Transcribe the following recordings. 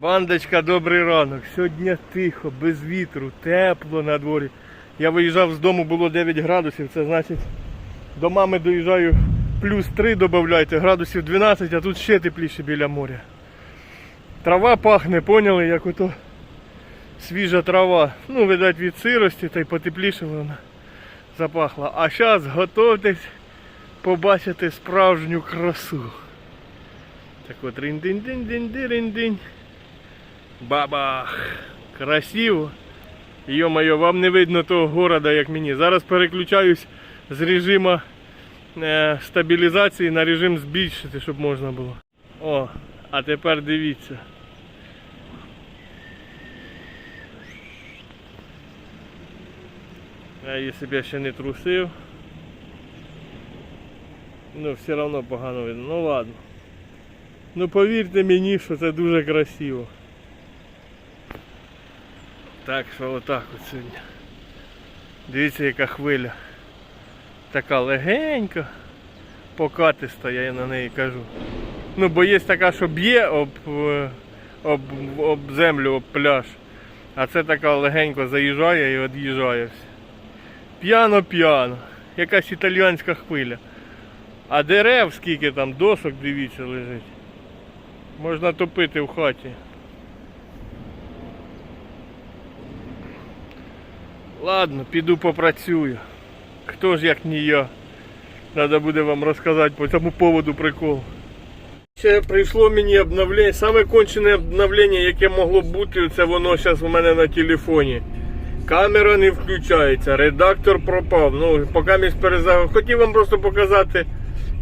Бандочка, добрий ранок. Сьогодні тихо, без вітру, тепло на дворі. Я виїжджав з дому, було 9 градусів, це значить до мами доїжджаю плюс 3 додавайте, градусів 12, а тут ще тепліше біля моря. Трава пахне, поняли, як ото свіжа трава. Ну, видать, від сирості та й потепліше вона запахла. А зараз готуйтесь побачити справжню красу. Так от рин-дин-дин-дин-дин-дин. Бабах! Красиво. Йо-моє, вам не видно того города, як мені. Зараз переключаюсь з режиму е, стабілізації на режим збільшити, щоб можна було. О, а тепер дивіться. А якщо б я ще не трусив. Ну, все одно погано видно. Ну ладно. Ну повірте мені, що це дуже красиво. Так що отак от сьогодні. Дивіться, яка хвиля. Така легенька, покатиста, я на неї кажу. Ну, бо є така, що б'є об, е, об, об землю, об пляж. А це така легенько заїжджає і від'їжджає. П'яно-п'яно. Якась італійська хвиля. А дерев, скільки там досок, дивіться, лежить. Можна топити в хаті. Ладно, піду попрацюю. Хто ж як не я. Треба буде вам розказати по цьому поводу прикол. Ще прийшло мені обновлення. Саме кончене обновлення, яке могло бути, це воно зараз у мене на телефоні. Камера не включається, редактор пропав. Ну, поки місь перезагрузив. Хотів вам просто показати.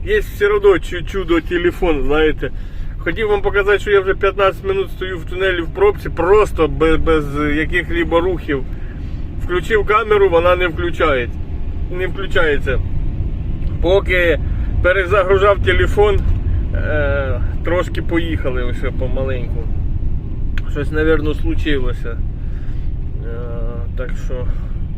Є все одно чудо телефон, знаєте. Хотів вам показати, що я вже 15 минут стою в тунелі в пробці, просто без, без яких-либо рухів. Включив камеру, вона не включається. Не включається. Поки перезагружав телефон, е, трошки поїхали ось помаленьку. Щось, мабуть, случилося. Е, так що.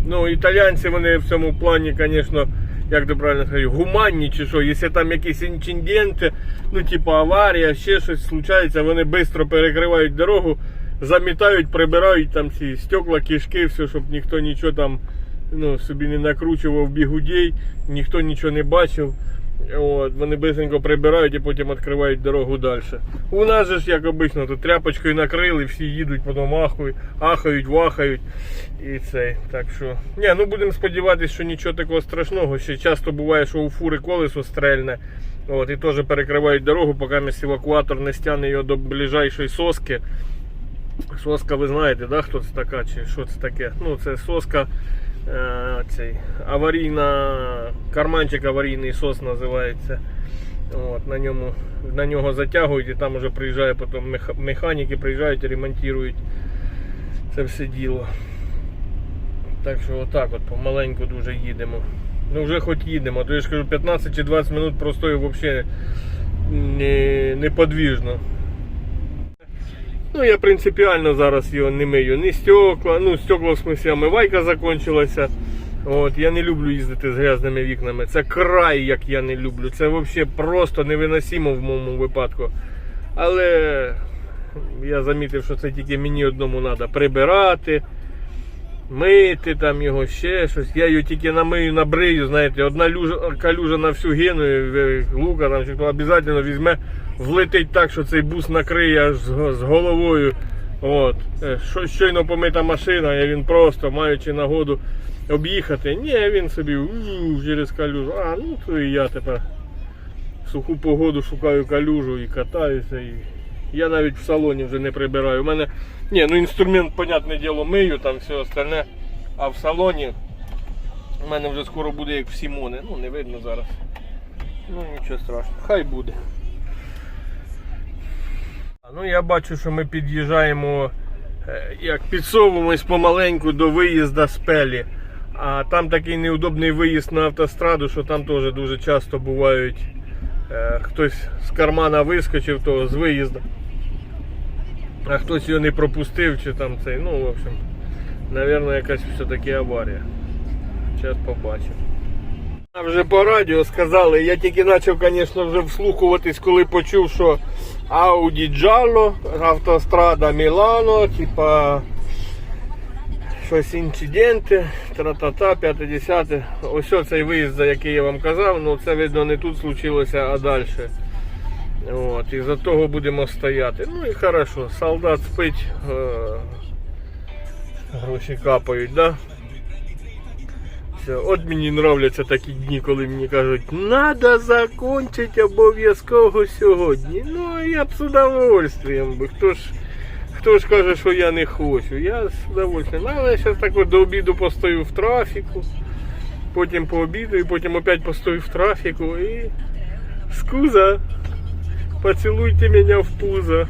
Ну, італійці вони в цьому плані, звісно, як то правильно сказати, гуманні чи що, якщо там якісь інциденти, ну, типу аварія, ще щось случається, вони швидко перекривають дорогу, замітають, прибирають там ці стекла, кишки, все, щоб ніхто нічого там ну, собі не накручував бігудей, ніхто нічого не бачив. От, вони бисенько прибирають і потім відкривають дорогу далі. У нас же ж, як обично, тут тряпочкою накрили, всі їдуть, потім ахують, ахають, вахають. І це. Так що. Ні, ну будемо сподіватися, що нічого такого страшного. Ще часто буває, що у фури колесо стрельне. От, і теж перекривають дорогу, поки місь евакуатор не стягне його до ближайшої соски. Соска, ви знаєте, да, хто це така, чи що це таке? Ну, це соска, е, цей, аварійна, карманчик аварійний сос називається. От, на, ньому, на нього затягують і там вже приїжджає потім механіки, приїжджають і ремонтують це все діло. Так що отак от помаленьку дуже їдемо. Ну вже хоч їдемо, то я ж кажу 15 чи 20 минут простою взагалі не, неподвіжно. Ну, я принципіально зараз його не мию. Ні стекла, ну стекла в смысле омивайка закончилася. От, я не люблю їздити з грязними вікнами. Це край, як я не люблю. Це взагалі просто невиносимо в моєму випадку. Але я замітив, що це тільки мені одному треба прибирати, мити там його ще щось. Я його тільки намию, набрию, знаєте, одна люжа, калюжа на всю гену, лука там хто обов'язково візьме, влетить так, що цей бус накриє аж з, головою. От. Е, Що, щойно помита машина, і він просто, маючи нагоду об'їхати, ні, він собі через калюжу. А, ну то і я тепер в суху погоду шукаю калюжу і катаюся. І... Я навіть в салоні вже не прибираю. У мене ні, ну інструмент, понятне діло, мию, там все остальне. А в салоні у мене вже скоро буде як в Сімони. Ну не видно зараз. Ну нічого страшного, хай буде. Ну я бачу, що ми під'їжджаємо, е, як підсовуємось помаленьку до виїзду з Пелі. А там такий неудобний виїзд на автостраду, що там теж дуже часто бувають. е, Хтось з кармана вискочив, то з виїзду. А хтось його не пропустив, чи там цей, ну, в общем, напевно, якась все-таки аварія. Зараз побачимо. А вже по радіо сказали, я тільки почав, звісно, вже вслухуватись, коли почув, що Audi Giallo, автострада Мілано, типа щось інциденти, тра-та-та, 50. Ось цей виїзд, за який я вам казав, ну це видно не тут случилося, а далі. От, і за того будемо стояти. Ну і хорошо, солдат спить, е, гроші капають, да? Все, от мені нравляться такі дні, коли мені кажуть, треба закончити обов'язково сьогодні. Ну, я б з удовольствием би. Хто ж, хто ж каже, що я не хочу? Я з удовольствием. Ну, але я зараз так от до обіду постою в трафіку, потім пообідаю, потім опять постою в трафіку і скуза. Поцілуйте мене в пузо.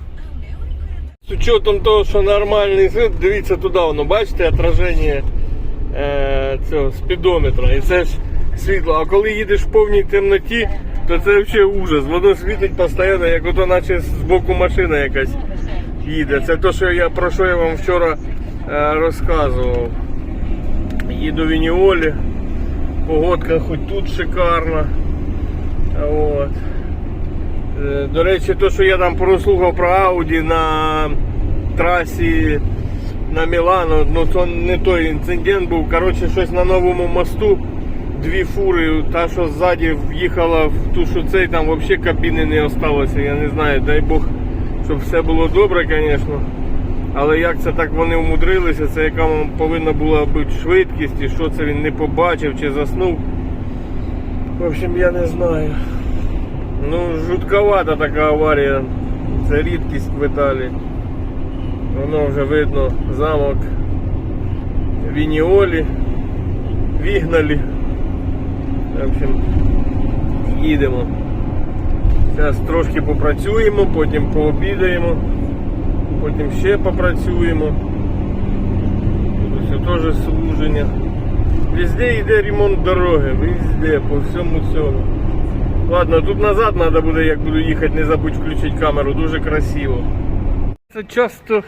З учетом того, що нормальний світ, дивіться туди, воно, бачите, отраження е, цього спідометра. І це ж світло. А коли їдеш в повній темноті, то це взагалі ужас. Воно світить постійно, як ото наче з боку машина якась їде. Це те, що я, про що я вам вчора е, розказував. Їду в Ініолі, погодка хоч тут шикарна. От. Е, До речі, то, що я там прослухав про Ауді на трасі на Мілано, ну це не той інцидент був. Коротше, щось на новому мосту. Дві фури, та, що ззаді в'їхала в ту, що цей там взагалі кабіни не осталося. Я не знаю, дай Бог, щоб все було добре, звісно. Але як це так вони умудрилися, це яка повинна була бути швидкість, і що це він не побачив чи заснув. В общем, я не знаю. Ну, жутковата така аварія. Це рідкість в Італії. Воно вже видно замок Вініолі. Вігналі. В общем, їдемо. Зараз трошки попрацюємо, потім пообідаємо, потім ще попрацюємо. Тут теж служення. Везде йде ремонт дороги, везде, по всьому цьому. Ладно, тут назад треба буде, як буду їхати, не забудь включити камеру, дуже красиво. Це часто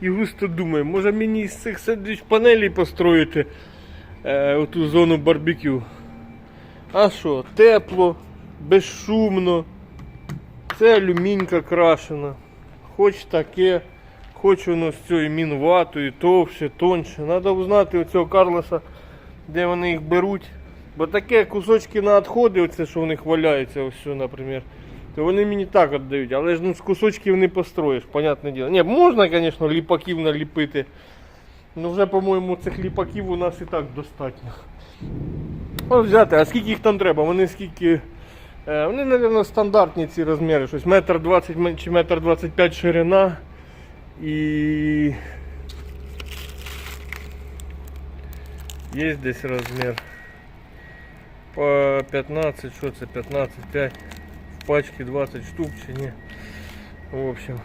і густо думаю, може мені з цих сендвіч панелей построїти е, оту зону барбекю. А що, тепло, безшумно, це алюмінька крашена. Хоч таке, хоч воно з цією мінватою, товще, тоньше. Треба узнати у цього Карлоса, де вони їх беруть. Бо таке кусочки на відходи, оце, що в них валяється, ось, що, наприклад, то вони мені так віддають, але ж ну, з кусочків не построїш, понятне діло. Ні, можна, звісно, ліпаків наліпити. Ну вже, по-моєму, цих ліпаків у нас і так достатньо. Ось взяти, а скільки їх там треба? Вони скільки. Е, вони, мабуть, стандартні ці розміри. Щось метр двадцять м- чи метр двадцять п'ять ширина. І. Є десь розмір. По 15, що це 15, 5. В пачці 20 штук чи ні. В общем.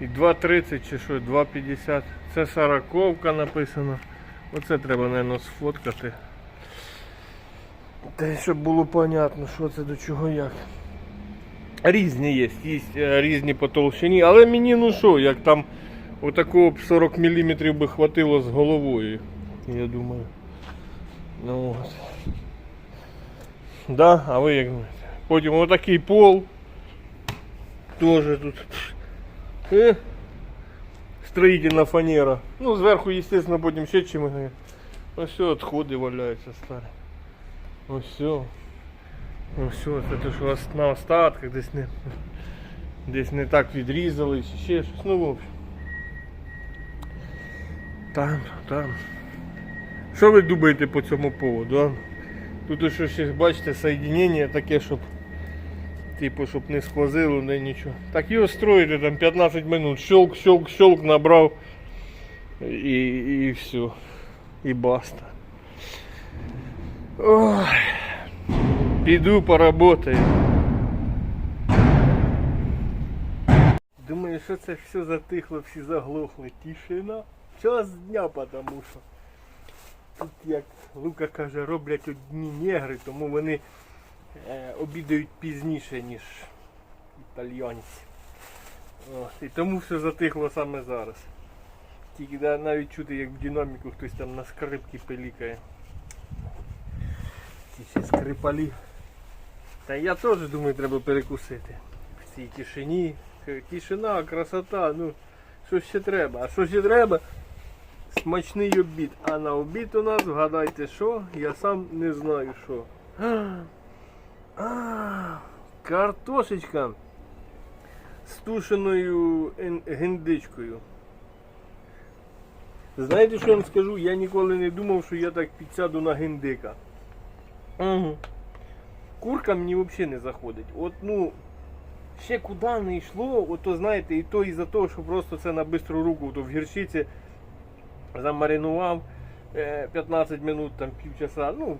І 2,30 чи що, 2,50. Це сороковка написано. Оце треба, мабуть, сфоткати. Та щоб було понятно, що це до чого як. Різні є, є е, різні по толщині, але мені ну що, як там отакого б 40 мм би хватило з головою, я думаю. Ну от. Да, а ви як думаєте? Потім пол. Тоже тут. Е, строїтельна фанера. Ну, зверху, естественно, потім ще чимось. Ось все, відходи валяються старі. Ось все. Ось все, це те, що ос- на остатках десь не, десь не так відрізали, ще щось. Ну, в общем. Там, там. Що ви думаєте по цьому поводу? А? Тут ось ще бачите соєдинення таке, щоб типу, щоб не сквозило, не нічого. Так його строїти там 15 минут. Щелк, щелк, щелк набрав і, і все. І баста. Ой. Піду поработаю. Думаю, що це все затихло, всі заглохли. Тишина. Час дня, тому що. Тут, як Лука каже, роблять одні негри, тому вони е, обідають пізніше, ніж італьянці. От, і тому все затихло саме зараз. Тільки да, навіть чути, як в динаміку хтось там на скрипці пилікає. Ці всі скрипалі. Та я теж думаю, треба перекусити. В цій тишині, Тишина, красота, ну що ще треба? А що ще треба? Смачний обід. А на обід у нас, вгадайте що? Я сам не знаю що. Картошечка з тушеною ен- гіндичкою. Знаєте, що я вам скажу? Я ніколи не думав, що я так підсяду на гіндика. Угу. Курка мені взагалі не заходить. От ну, ще куди не йшло, от то знаєте, і то із-за того, що просто це на бистру руку, то в гірчиці замаринував е, 15 минут, там півчаса, ну,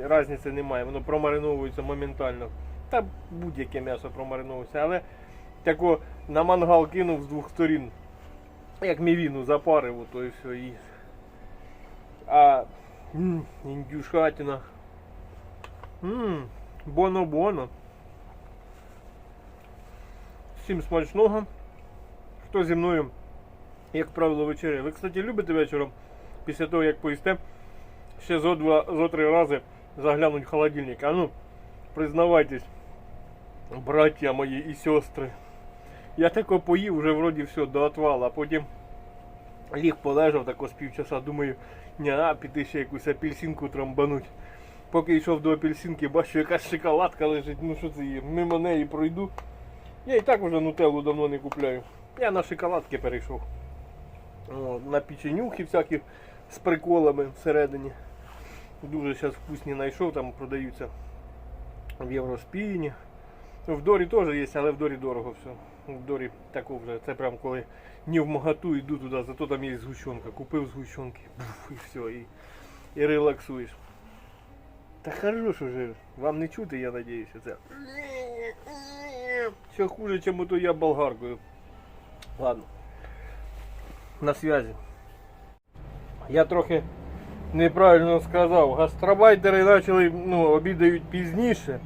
різниці немає, воно промариновується моментально. Та будь-яке м'ясо промариновується, але тако на мангал кинув з двох сторін, як мівіну запарив, ото і все. І... А м, індюшатина. Ммм, боно-боно. Всім смачного. Хто зі мною, як правило, вечеря. Ви, кстати, любите вечором, після того, як поїсте, ще зо два, зо три рази заглянуть в холодильник. А ну, признавайтесь, браття мої і сестри. Я тако поїв, вже вроді все, до отвала, а потім ліг полежав тако з півчаса, думаю, ня, піти ще якусь апельсинку трамбануть. Поки йшов до апельсинки, бачу, якась шоколадка лежить, ну що це є, мимо неї пройду. Я і так вже нутеллу давно не купляю. Я на шоколадки перейшов. На печенюхи всякі з приколами всередині. Дуже зараз вкусні знайшов, там продаються в Євроспіні. В Дорі теж є, але в Дорі дорого все. В Дорі тако вже. Це прям коли не в магату йду туди, зато там є згущенка. Купив згущенки, буф, і все, і, і релаксуєш. Та хорош уже. Вам не чути, я надіюся, це. Все хуже, чем ото я болгаркою. Ладно. На связи. Я трохи неправильно сказав. Гастробайтери почали, ну, обідають пізніше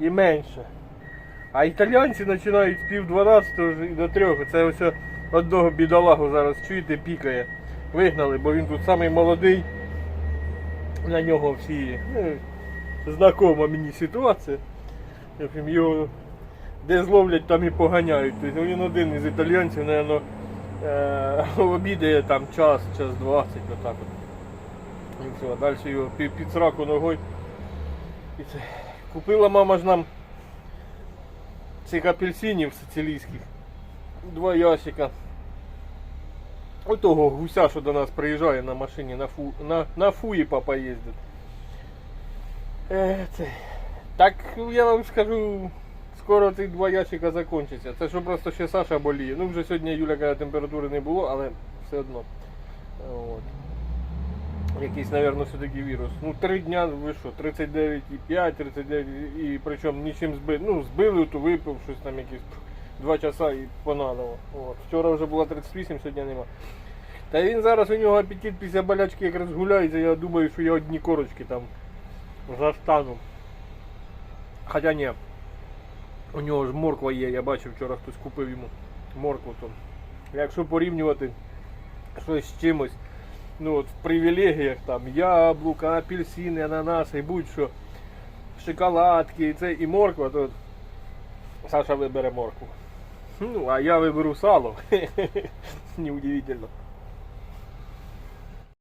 і менше. А італійці починають з пів дванадцятого і до трьох. Це ось одного бідолагу зараз чуєте, пікає. Вигнали, бо він тут самий молодий. На нього всі ну, знакома мені ситуація. Його де зловлять, там і поганяють. Тобто він один із італійців, мабуть, обідає там час, час 20, отак от. І все, далі його під, сраку ногою. І це. Купила мама ж нам цих апельсинів сицилійських. Два ящика. Отого гуся, що до нас приїжджає на машині на, фу, на, на фуї папа їздить. Е, це. Так я вам скажу, скоро ці два ящика закінчаться. Це що просто ще Саша боліє. Ну вже сьогодні Юля каже, температури не було, але все одно. От. Якийсь, мабуть, все-таки вірус. Ну, три дня, ви що, 39,5, 39, і причому нічим збили. Ну, збили, то випив щось там якісь два часа і понадало. От. Вчора вже було 38, сьогодні нема. Та він зараз у нього апетит після болячки якраз гуляється, я думаю, що я одні корочки там застану. Хоча ні. У нього ж морква є, я бачив вчора хтось купив йому моркву. То. Якщо порівнювати щось з чимось, ну от в привілегіях там яблука, апельсини, ананаси, будь-що, шоколадки, це і морква, то Саша вибере моркву. Ну, а я виберу сало. Неудивительно.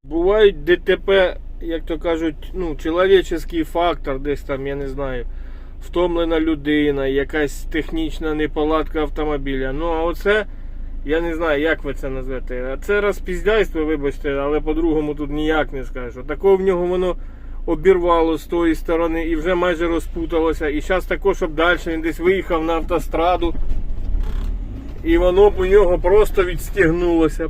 Бувають ДТП, як то кажуть, ну, чоловічий фактор, десь там, я не знаю, втомлена людина, якась технічна неполадка автомобіля. Ну, а оце, я не знаю, як ви це назвете. Це розпіздяйство, вибачте, але по-другому тут ніяк не скажу. Такого в нього воно обірвало з тої сторони і вже майже розпуталося. І зараз також, щоб далі він десь виїхав на автостраду. І воно б у нього просто відстігнулося.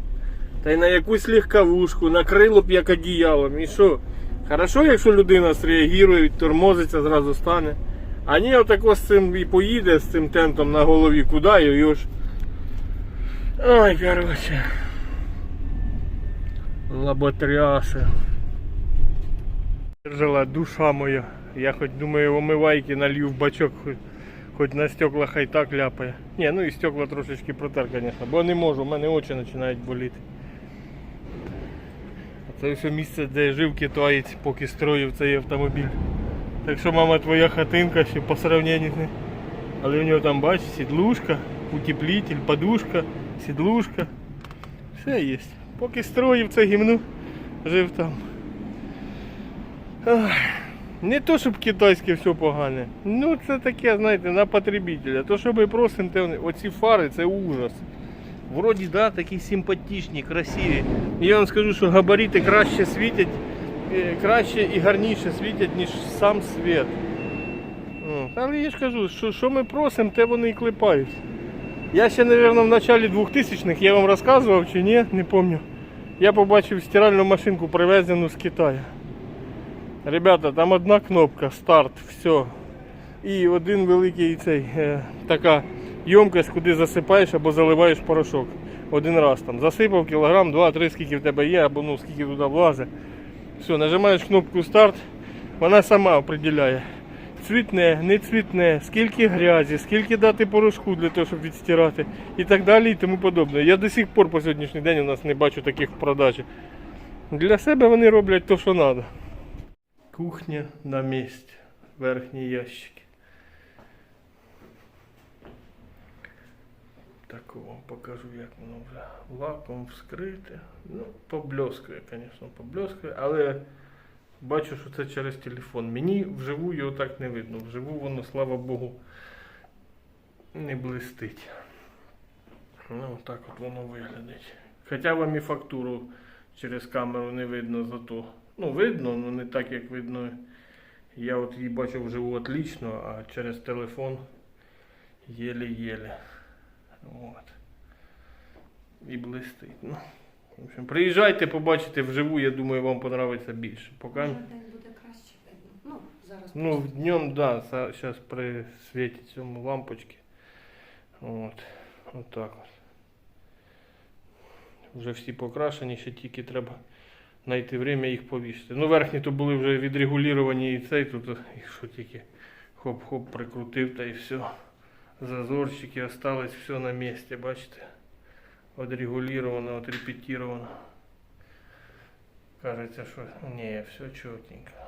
Та й на якусь легковушку, накрило б як одіялом. І що? Хорошо, якщо людина среагує, відтормозиться, зразу стане. А ні, отако з цим і поїде з цим тентом на голові, куди його ж. Ой, короче. Лоботряси. Держала душа моя. Я хоч думаю, омивайки налью в бачок, хоч, хоч на стекла хай так ляпає. Ні, ну і стекла трошечки протер, звісно, бо не можу, в мене очі починають боліти. А Це все місце, де жив китаєць, поки строїв цей автомобіль. Так що, мама, твоя хатинка ще по сравненню з ним. Але в нього там, бачиш, сідлушка, утеплитель, подушка, сідлушка. Все є. Поки строїв це гімну, жив там. Не то, щоб китайське все погане. Ну це таке, знаєте, на потребителя. То, що ми просимо, те оці фари це ужас. Вроді, да, такі симпатичні, красиві. Я вам скажу, що габарити краще світять, краще і гарніше світять, ніж сам світ. Але я ж кажу, що, що ми просимо, те вони і клепають. Я ще, мабуть, в началі 2000-х, я вам розказував чи ні, не пам'ятаю. Я побачив стиральну машинку, привезену з Китаю. Ребята, там одна кнопка, старт, все. І один великий цей, е, така ємкость, куди засипаєш або заливаєш порошок. Один раз там. Засипав кілограм, два, три, скільки в тебе є, або ну скільки туди влазить. Все, нажимаєш кнопку старт, вона сама определяє. Цвітне, не цвітне, скільки грязі, скільки дати порошку для того, щоб відстирати і так далі і тому подобне. Я до сих пор по сьогоднішній день у нас не бачу таких в продажі. Для себе вони роблять те, що треба. Кухня на місці. верхній ящики. Так вам покажу, як воно вже лаком вскрите. Ну, поблескує, звісно, поблескує, але бачу, що це через телефон. Мені вживу його так не видно. Вживу воно, слава Богу, не блистить. Ну, так от воно виглядить. Хоча вам і фактуру через камеру не видно зато. Ну, видно, але не так, як видно. Я от її бачу вживу отлично, а через телефон єле-єле. От. І блистить. Ну, в общем, приїжджайте, побачите вживу, я думаю, вам подобається більше. Поки... Може, день буде краще видно. Ну, зараз Ну, днем, да, зараз при світі цьому лампочки. От. От так от. Вже всі покрашені, ще тільки треба знайти время їх повісити. Ну, верхні то були вже відрегуліровані і цей тут, їх що тільки хоп-хоп прикрутив та і все. Зазорчики осталось все на месте, бачите? Отрегулировано, отрепетировано. Кажется, что не, все чотненько.